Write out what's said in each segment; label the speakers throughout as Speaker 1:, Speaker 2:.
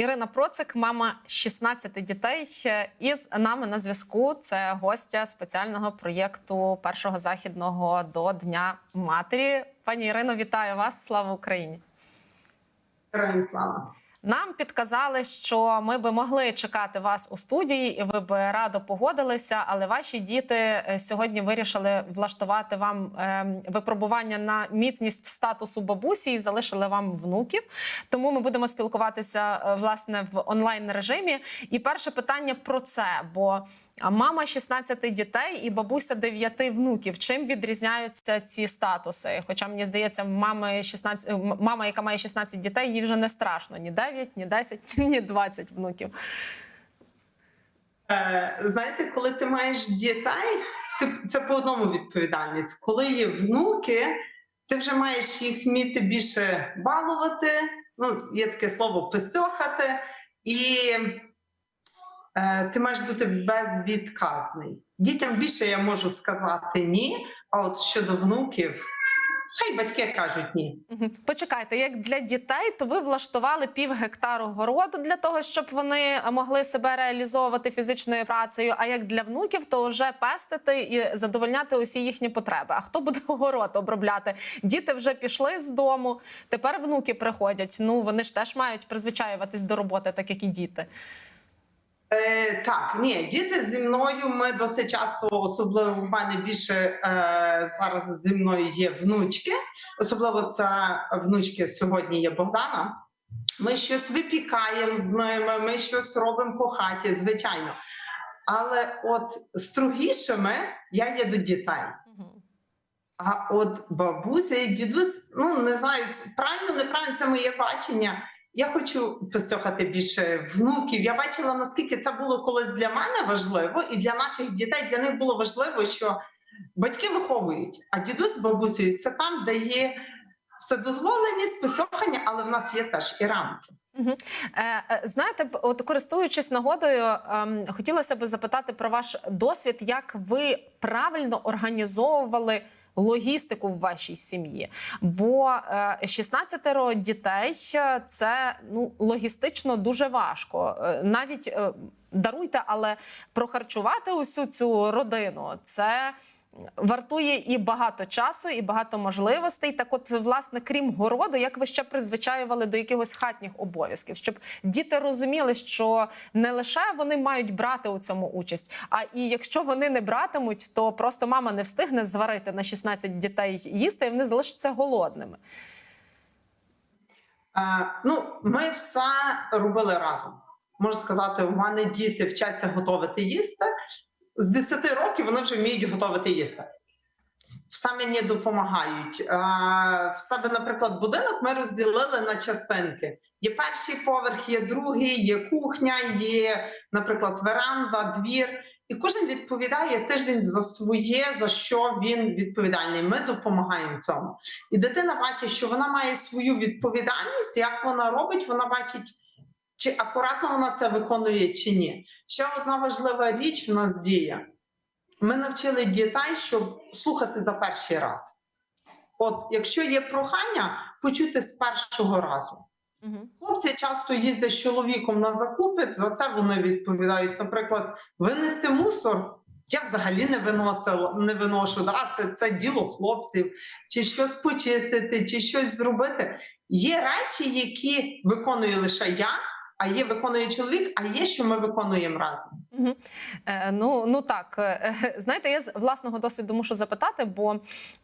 Speaker 1: Ірина Процик, мама 16 дітей. Із нами на зв'язку. Це гостя спеціального проєкту першого західного до Дня матері. Пані Ірино, вітаю вас! Слава Україні!
Speaker 2: Героям слава.
Speaker 1: Нам підказали, що ми би могли чекати вас у студії, і ви б радо погодилися. Але ваші діти е, сьогодні вирішили влаштувати вам ем, випробування на міцність статусу бабусі і залишили вам внуків. Тому ми будемо спілкуватися е, власне в онлайн режимі. І перше питання про це. Бо а мама 16 дітей і бабуся 9 внуків. Чим відрізняються ці статуси? Хоча мені здається, мами 16, мама, яка має 16 дітей, їй вже не страшно ні 9, ні 10, ні 20 внуків.
Speaker 2: Е, знаєте, коли ти маєш дітей, ти, це по одному відповідальність. Коли є внуки, ти вже маєш їх вміти більше балувати. Ну, є таке слово письохати, і е, ти маєш бути безвідказний. Дітям більше я можу сказати ні, а от щодо внуків, хай батьки кажуть ні.
Speaker 1: Почекайте, як для дітей, то ви влаштували пів гектару городу для того, щоб вони могли себе реалізовувати фізичною працею. А як для внуків, то вже пестити і задовольняти усі їхні потреби. А хто буде город обробляти? Діти вже пішли з дому. Тепер внуки приходять. Ну вони ж теж мають призвичаюватись до роботи, так як і діти.
Speaker 2: Е, так, ні, діти зі мною. Ми досить часто, особливо в мене більше е, зараз зі мною є внучки. Особливо це внучки сьогодні є Богдана. Ми щось випікаємо з ними, ми щось робимо по хаті, звичайно. Але от строгішими я є до дітей. А от бабуся і дідусь, ну не знаю, правильно, неправильно це моє бачення. Я хочу постьохати більше внуків. Я бачила, наскільки це було колись для мене важливо, і для наших дітей для них було важливо, що батьки виховують, а дідусь з бабусею це там, де є вседозволеність, посьохання, але в нас є теж і рамки.
Speaker 1: Е, Знаєте, от користуючись нагодою, ем, хотілося б запитати про ваш досвід, як ви правильно організовували. Логістику в вашій сім'ї, бо е, 16 дітей е, це ну логістично дуже важко. Е, Навіть е, даруйте, але прохарчувати усю цю родину це вартує і багато часу, і багато можливостей. Так, от, власне, крім городу, як ви ще призвичаювали до якихось хатніх обов'язків, щоб діти розуміли, що не лише вони мають брати у цьому участь, а і якщо вони не братимуть, то просто мама не встигне зварити на 16 дітей їсти, і вони залишаться голодними.
Speaker 2: Е, ну, ми все робили разом. Можу сказати, у мене діти вчаться готувати їсти. З 10 років вони вже вміють готувати їсти. Все мені допомагають. Е, в себе, наприклад, будинок ми розділили на частинки. Є перший поверх, є другий, є кухня, є, наприклад, веранда, двір. І кожен відповідає тиждень за своє, за що він відповідальний. Ми допомагаємо цьому. І дитина бачить, що вона має свою відповідальність, як вона робить, вона бачить, чи акуратно вона це виконує, чи ні. Ще одна важлива річ в нас діє. Ми навчили дітей, щоб слухати за перший раз. От, якщо є прохання, почути з першого разу.
Speaker 1: Угу.
Speaker 2: Хлопці часто їздять з чоловіком на закупи, за це вони відповідають. Наприклад, винести мусор. Я взагалі не виносила, не виношу. Да? Це, це діло хлопців, чи щось почистити, чи щось зробити. Є речі, які виконує лише я, а є виконує чоловік, а є, що ми виконуємо разом.
Speaker 1: Угу. Е, ну, ну так, е, знаєте, я з власного досвіду мушу запитати, бо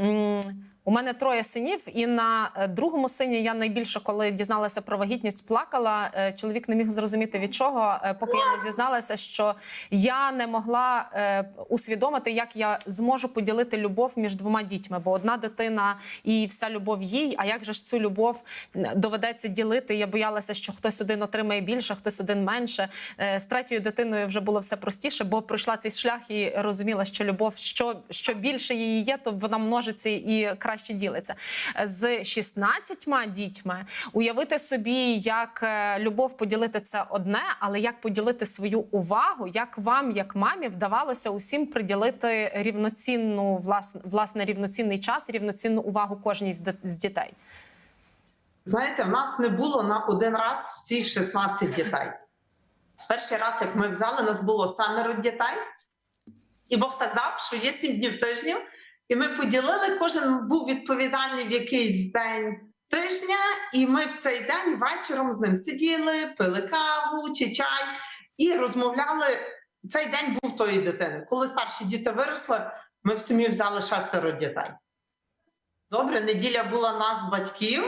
Speaker 1: м, у мене троє синів, і на е, другому сині я найбільше, коли дізналася про вагітність, плакала. Е, чоловік не міг зрозуміти від чого, е, поки я не зізналася, що я не могла усвідомити, як я зможу поділити любов між двома дітьми, бо одна дитина і вся любов їй. А як же ж цю любов доведеться ділити? Я боялася, що хтось один отримає більше, хтось один менше. З третьою дитиною вже було все простіше, бо пройшла цей шлях і розуміла, що любов, що, що більше її є, то вона множиться і краще ділиться. Е, З 16 дітьми уявити собі, як е, любов поділити це одне, але як поділити свою увагу, як вам, як мамі, вдавалося усім приділити рівноцінну власне, власне рівноцінний час, рівноцінну увагу кожній з, з дітей.
Speaker 2: Знаєте, в нас не було на один раз всіх 16 дітей. Перший раз, як ми взяли, нас було семеро дітей, і Бог так дав, що є сім днів тижнів, і ми поділили, кожен був відповідальний в якийсь день тижня, і ми в цей день вечором з ним сиділи, пили каву чи чай і розмовляли. Цей день був тої дитини. Коли старші діти виросли, ми в сім'ї взяли шестеро дітей. Добре, неділя була нас, батьків.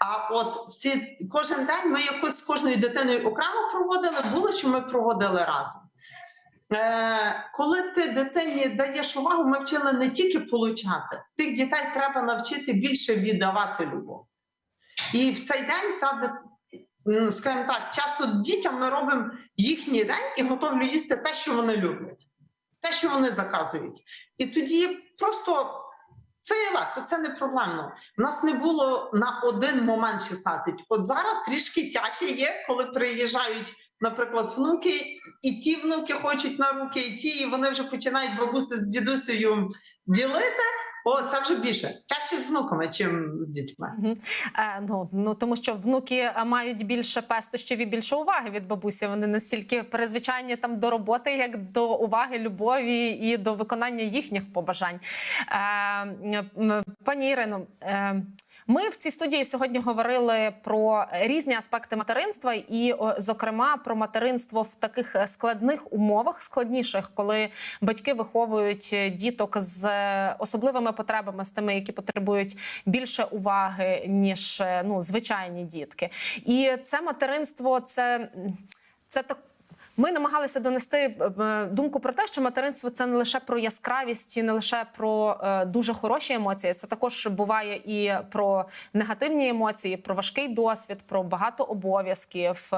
Speaker 2: А от всі кожен день ми якось з кожною дитиною окремо проводили, було, що ми проводили разом. Е, коли ти дитині даєш увагу, ми вчили не тільки получати, тих дітей треба навчити більше віддавати любов. І в цей день, та, ну, скажімо так, часто дітям ми робимо їхній день і готовлю їсти те, що вони люблять, те, що вони заказують. І тоді просто це є легко, це не проблемно. У нас не було на один момент 16. От зараз трішки тяжче є, коли приїжджають, наприклад, внуки, і ті внуки хочуть на руки, і ті, і вони вже починають бабусю з дідусею ділити. О, це вже більше. Тяжче з внуками, чим з дітьми.
Speaker 1: Мгм. Е, ну, ну тому що внуки мають більше пестощів і більше уваги від бабусі. Вони настільки перезвичайні там до роботи, як до уваги, любові і до виконання їхніх побажань. Е, пані Ірино. Е, ми в цій студії сьогодні говорили про різні аспекти материнства, і, зокрема, про материнство в таких е, складних умовах, складніших, коли батьки виховують е, діток з е, особливими потребами, з тими, які потребують більше уваги, ніж ну, звичайні дітки. І це материнство, це, це так. Ми намагалися донести е, е, думку про те, що материнство це не лише про яскравість, і не лише про е, дуже хороші емоції. Це також буває і про негативні емоції, про важкий досвід, про багато обов'язків,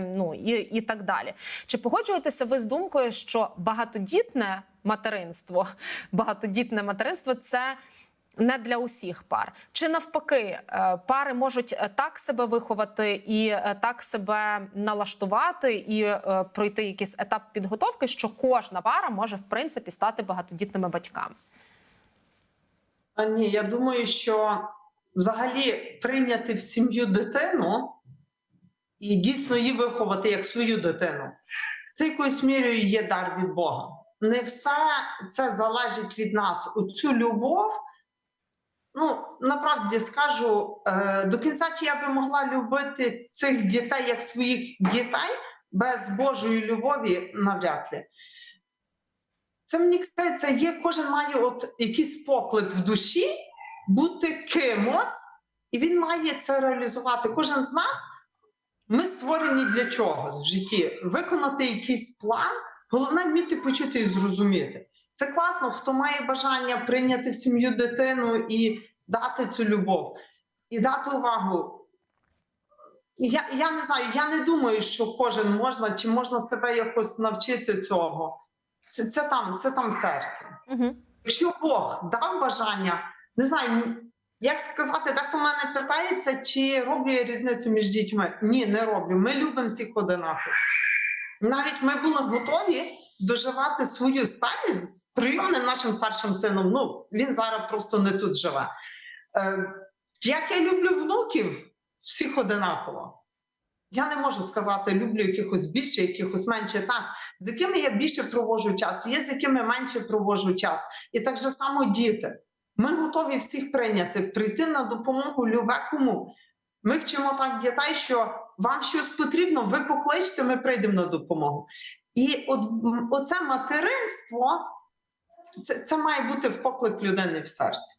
Speaker 1: ну і, і так далі. Чи погоджуєтеся ви з думкою, що багатодітне материнство, багатодітне материнство це не для усіх пар. Чи навпаки, е, пари можуть е, так себе виховати і е, так себе налаштувати і пройти якийсь етап підготовки, що кожна пара може в принципі стати багатодітними батьками?
Speaker 2: А ні, я думаю, що взагалі прийняти в сім'ю дитину і дійсно її виховати як свою дитину, це якоюсь мірою є дар від Бога. Не все це залежить від нас. У цю любов, ну направді скажу, е, до кінця чи я би могла любити цих дітей як своїх дітей без Божої любові навряд ли. Це мені кажеться, є кожен має от якийсь поклик в душі бути кимось, і він має це реалізувати. Кожен з нас ми створені для чогось в житті, виконати якийсь план. Головне вміти почути і зрозуміти. Це класно, хто має бажання прийняти в сім'ю дитину і дати цю любов, і дати увагу. Я, я не знаю, я не думаю, що кожен можна чи можна себе якось навчити цього. Це, це там, це там серце.
Speaker 1: Угу.
Speaker 2: Якщо Бог дав бажання, не знаю, як сказати, дехто мене питається, чи роблю я різницю між дітьми. Ні, не роблю. Ми любимо всіх одинаково. Навіть ми були готові доживати свою старість з прийомним нашим старшим сином. Ну, він зараз просто не тут живе. Е, як я люблю внуків, всіх одинаково. Я не можу сказати, люблю якихось більше, якихось менше. Так, з якими я більше проводжу час, є з якими менше проводжу час. І так же само діти. Ми готові всіх прийняти, прийти на допомогу любе кому. Ми вчимо так дітей, що вам щось потрібно, ви покличте, ми прийдемо на допомогу. І от оце материнство, це, це має бути в поклик людини в серці.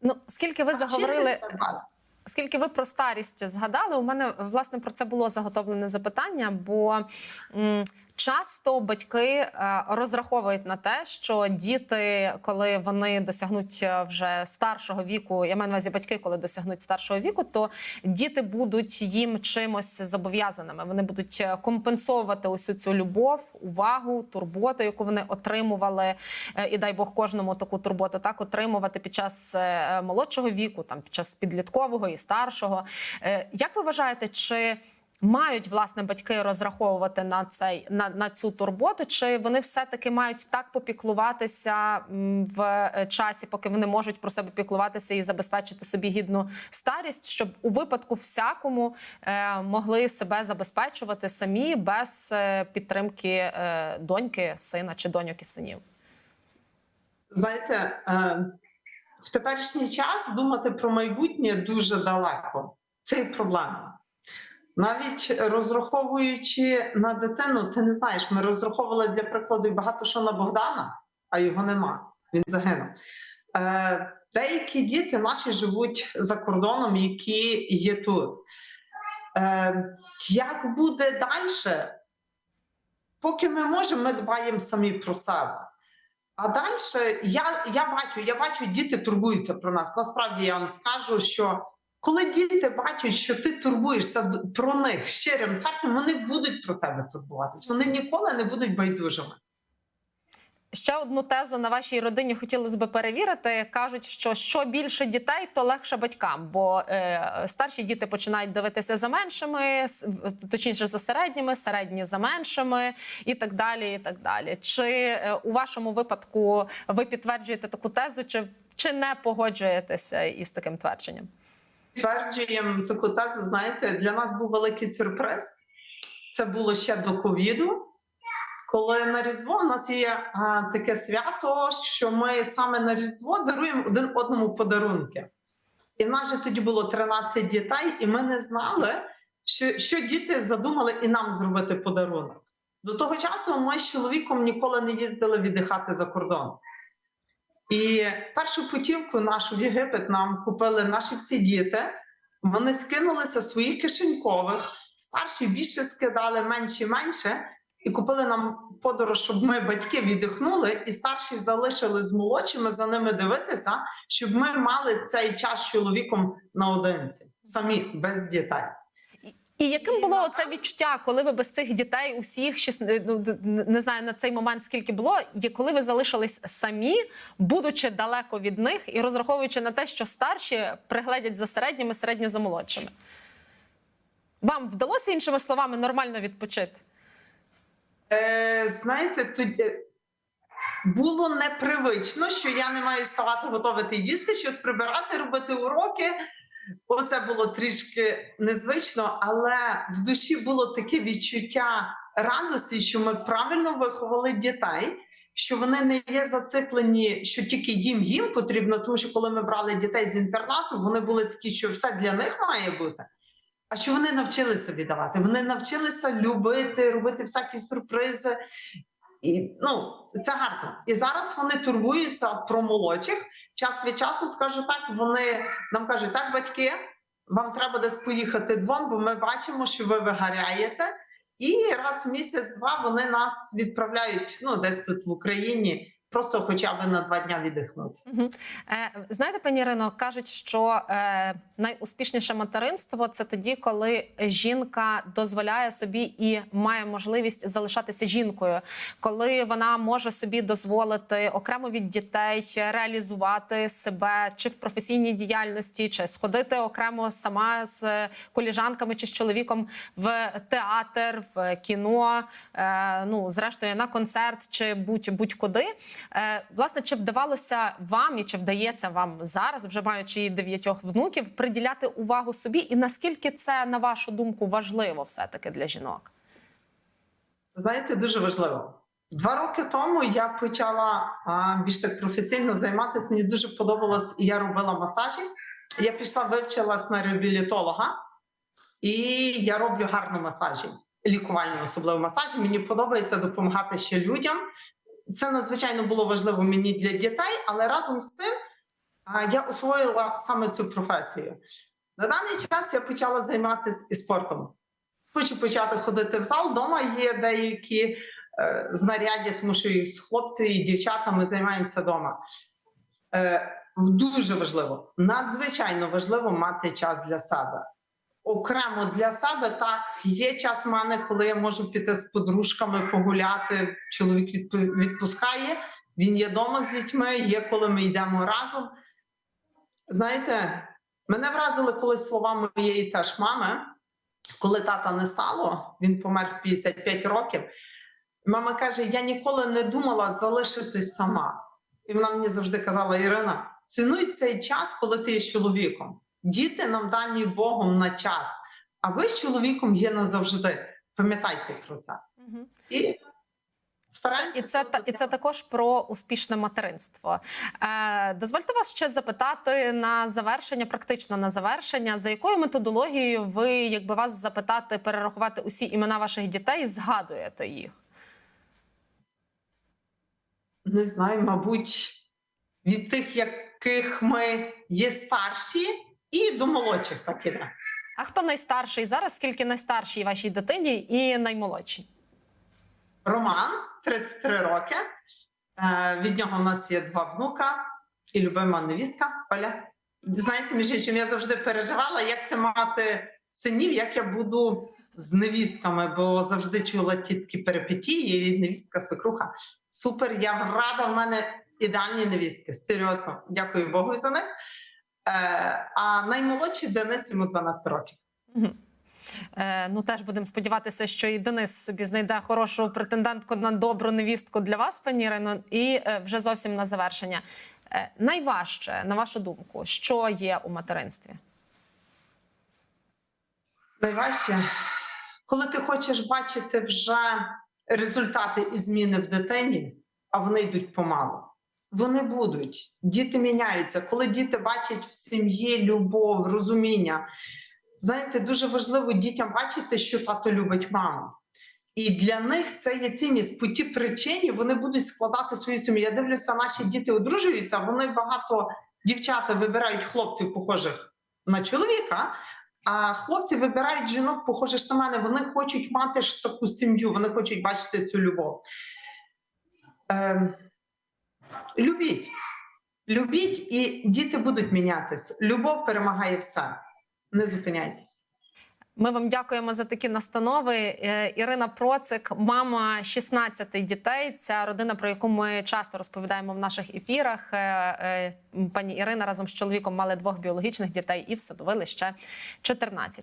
Speaker 1: Ну скільки ви заговорили?
Speaker 2: Вас.
Speaker 1: Скільки ви про старість згадали, у мене власне про це було заготовлене запитання, бо часто батьки е, розраховують на те, що діти, коли вони досягнуть е, вже старшого віку, я маю на увазі батьки, коли досягнуть старшого віку, то діти будуть їм чимось зобов'язаними. Вони будуть е, компенсовувати усю цю любов, увагу, турботу, яку вони отримували, і дай Бог кожному таку турботу так отримувати під час молодшого віку, там під час підліткового і старшого. Як ви вважаєте, чи мають власне батьки розраховувати на цей на, на цю турботу? Чи вони все-таки мають так попіклуватися в е, часі, поки вони можуть про себе піклуватися і забезпечити собі гідну старість, щоб у випадку всякому е, могли себе забезпечувати самі без е, підтримки е, доньки, сина чи доньок і синів?
Speaker 2: Знаєте, е, в теперішній час думати про майбутнє дуже далеко. Це і проблема. Навіть розраховуючи на дитину, ти не знаєш, ми розраховували для прикладу багато що на Богдана, а його нема. Він загинув. Е, Деякі діти наші живуть за кордоном, які є тут. Е, Як буде далі? Поки ми можемо, ми дбаємо самі про себе. А далі я, я бачу, я бачу, діти турбуються про нас. Насправді я вам скажу, що коли діти бачать, що ти турбуєшся про них щирим серцем, вони будуть про тебе турбуватись. Вони ніколи не будуть байдужими.
Speaker 1: Ще одну тезу на вашій родині хотілося б перевірити. Кажуть, що що більше дітей, то легше батькам, бо е, старші діти починають дивитися за меншими, точніше за середніми, середні за меншими, і так далі. І так далі. Чи е, у вашому випадку ви підтверджуєте таку тезу, чи, чи не погоджуєтеся із таким твердженням?
Speaker 2: Підтверджуємо таку тезу. Знаєте, для нас був великий сюрприз. Це було ще до ковіду. Коли на Різдво у нас є а, таке свято, що ми саме на Різдво даруємо один одному подарунки. І в нас же тоді було 13 дітей, і ми не знали, що, що діти задумали і нам зробити подарунок. До того часу ми з чоловіком ніколи не їздили віддихати за кордон. І першу путівку нашу в Єгипет нам купили наші всі діти. Вони скинулися своїх кишенькових, старші більше скидали, менші менше, і купили нам подорож, щоб ми батьки віддихнули, і старші залишили з молодшими за ними дивитися, щоб ми мали цей час з чоловіком наодинці, самі без дітей.
Speaker 1: І яким було це відчуття, коли ви без цих дітей усіх шіс- ну, не знаю на цей момент скільки було, і коли ви залишились самі, будучи далеко від них і розраховуючи на те, що старші пригледять за середніми, середні за молодшими? Вам вдалося іншими словами нормально відпочити?
Speaker 2: Е, знаєте, тоді е, було непривично, що я не маю ставати готувати їсти, щось прибирати, робити уроки. Оце було трішки незвично, але в душі було таке відчуття радості, що ми правильно виховали дітей, що вони не є зациклені, що тільки їм їм потрібно, тому що коли ми брали дітей з інтернату, вони були такі, що все для них має бути. А що вони навчилися віддавати? Вони навчилися любити, робити всякі сюрпризи. І ну це гарно. І зараз вони турбуються про молодших. Час від часу скажу так. Вони нам кажуть, так, батьки, вам треба десь поїхати двом, бо ми бачимо, що ви вигаряєте. І раз в місяць-два вони нас відправляють ну десь тут в Україні, просто хоча б на два дня віддихнути.
Speaker 1: Мгм. Е, знаєте, пані Ірино, кажуть, що е, найуспішніше материнство це тоді, коли жінка дозволяє собі і має можливість залишатися жінкою, коли вона може собі дозволити окремо від дітей реалізувати себе чи в професійній діяльності, чи сходити окремо сама з коліжанками чи з чоловіком в театр, в кіно, е, ну зрештою на концерт чи будь будь-куди. Власне, чи вдавалося вам і чи вдається вам зараз, вже маючи дев'ятьох внуків, приділяти увагу собі, і наскільки це на вашу думку важливо, все таки для жінок?
Speaker 2: Знаєте, дуже важливо. Два роки тому я почала більш так професійно займатися. Мені дуже подобалось, і я робила масажі. Я пішла, вивчилась на реабілітолога, і я роблю гарно масажі, лікувальні, особливо масажі. Мені подобається допомагати ще людям. Це надзвичайно було важливо мені для дітей, але разом з тим я освоїла саме цю професію. На даний час я почала займатися і спортом. Хочу почати ходити в зал. Дома є деякі е, знаряддя, тому що і з хлопцями, і дівчатами займаємося вдома. Е, дуже важливо, надзвичайно важливо мати час для себе. Окремо для себе так є час в мене, коли я можу піти з подружками погуляти. Чоловік відпу- відпускає, він є вдома з дітьми, є коли ми йдемо разом. Знаєте, мене вразили колись слова моєї теж мами. коли тата не стало, він помер в 55 років. Мама каже: Я ніколи не думала залишитись сама. І вона мені завжди казала: Ірина, цінуй цей час, коли ти є чоловіком. Діти нам дані Богом на час, а ви з чоловіком є назавжди. Пам'ятайте про це. І стараємося.
Speaker 1: І це та і це також про успішне материнство. Е, дозвольте вас ще запитати на завершення, практично на завершення, за якою методологією ви, якби вас запитати, перерахувати усі імена ваших дітей, згадуєте їх?
Speaker 2: не знаю, мабуть, від тих, яких ми є старші, і до молодших так іде.
Speaker 1: А хто найстарший зараз? Скільки найстаршій вашій дитині і наймолодшій?
Speaker 2: Роман 33 роки. Е, від нього у нас є два внука і любима невістка Оля. Знаєте, між іншим, я завжди переживала, як це мати синів, як я буду з невістками, бо завжди чула ті такі перипетії, і невістка свекруха. Супер, я рада, в мене ідеальні невістки. Серйозно, дякую Богу за них. Е, а наймолодший Денис йому 12 років.
Speaker 1: Е, ну теж будемо сподіватися, що і Денис собі знайде хорошу претендентку на добру невістку для вас, пані Ірино. І е, вже зовсім на завершення. Е, найважче, на вашу думку, що є у материнстві?
Speaker 2: Найважче, коли ти хочеш бачити вже результати і зміни в дитині, а вони йдуть помалу. Вони будуть, діти міняються. Коли діти бачать в сім'ї любов, розуміння. Знаєте, дуже важливо дітям бачити, що тато любить маму. І для них це є цінність. По тій причині вони будуть складати свою сім'ю. Я дивлюся, наші діти одружуються, вони багато дівчата вибирають хлопців, похожих на чоловіка, а хлопці вибирають жінок, похожих на мене. Вони хочуть мати ж таку сім'ю, вони хочуть бачити цю любов. Ем, любіть. Любіть, і діти будуть мінятися. Любов перемагає все. Не зупиняйтесь.
Speaker 1: Ми вам дякуємо за такі настанови. Е, Ірина Процик, мама 16 дітей. Ця родина, про яку ми часто розповідаємо в наших ефірах. Е, е, Пані Ірина разом з чоловіком мали двох біологічних дітей і всадовили ще 14.